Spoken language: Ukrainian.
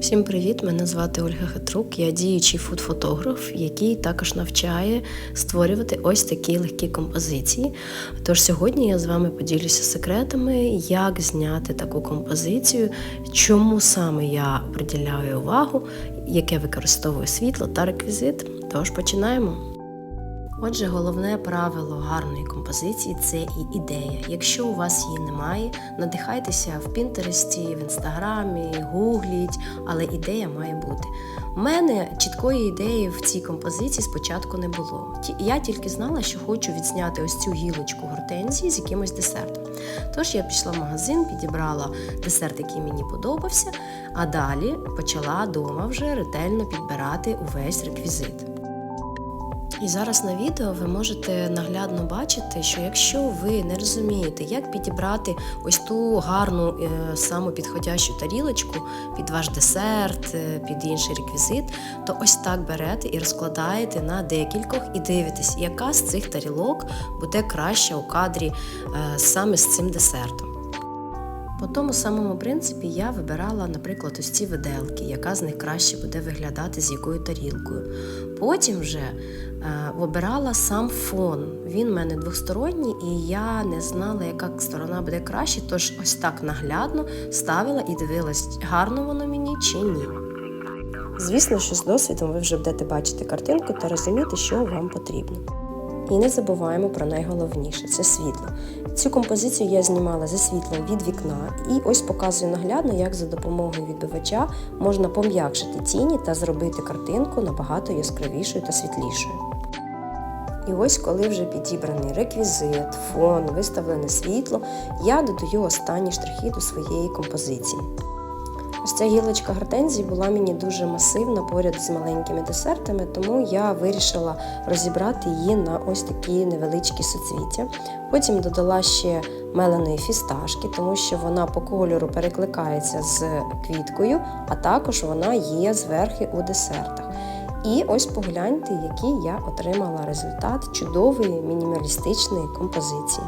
Всім привіт! Мене звати Ольга Хитрук. Я діючий фуд-фотограф, який також навчає створювати ось такі легкі композиції. Тож сьогодні я з вами поділюся секретами, як зняти таку композицію, чому саме я приділяю увагу, яке використовую світло та реквізит. Тож починаємо. Отже, головне правило гарної композиції це і ідея. Якщо у вас її немає, надихайтеся в Пінтересті, в інстаграмі, гугліть, але ідея має бути. У мене чіткої ідеї в цій композиції спочатку не було. Я тільки знала, що хочу відзняти ось цю гілочку гортензії з якимось десертом. Тож я пішла в магазин, підібрала десерт, який мені подобався, а далі почала вдома вже ретельно підбирати увесь реквізит. І зараз на відео ви можете наглядно бачити, що якщо ви не розумієте, як підібрати ось ту гарну е, саму підходящу тарілочку під ваш десерт, е, під інший реквізит, то ось так берете і розкладаєте на декількох і дивитесь, яка з цих тарілок буде краща у кадрі е, саме з цим десертом. По тому самому принципі я вибирала, наприклад, ось ці виделки, яка з них краще буде виглядати з якою тарілкою. Потім вже е, вибирала сам фон. Він в мене двосторонній, і я не знала, яка сторона буде краще, тож ось так наглядно ставила і дивилась, гарно воно мені чи ні. Звісно, що з досвідом ви вже будете бачити картинку та розуміти, що вам потрібно. І не забуваємо про найголовніше це світло. Цю композицію я знімала за світлом від вікна, і ось показую наглядно, як за допомогою відбивача можна пом'якшити тіні та зробити картинку набагато яскравішою та світлішою. І ось, коли вже підібраний реквізит, фон, виставлене світло, я додаю останні штрихи до своєї композиції. Ось ця гілочка гортензії була мені дуже масивна поряд з маленькими десертами, тому я вирішила розібрати її на ось такі невеличкі суцвіття. Потім додала ще меленої фісташки, тому що вона по кольору перекликається з квіткою, а також вона є зверхи у десертах. І ось погляньте, який я отримала результат чудової мінімалістичної композиції.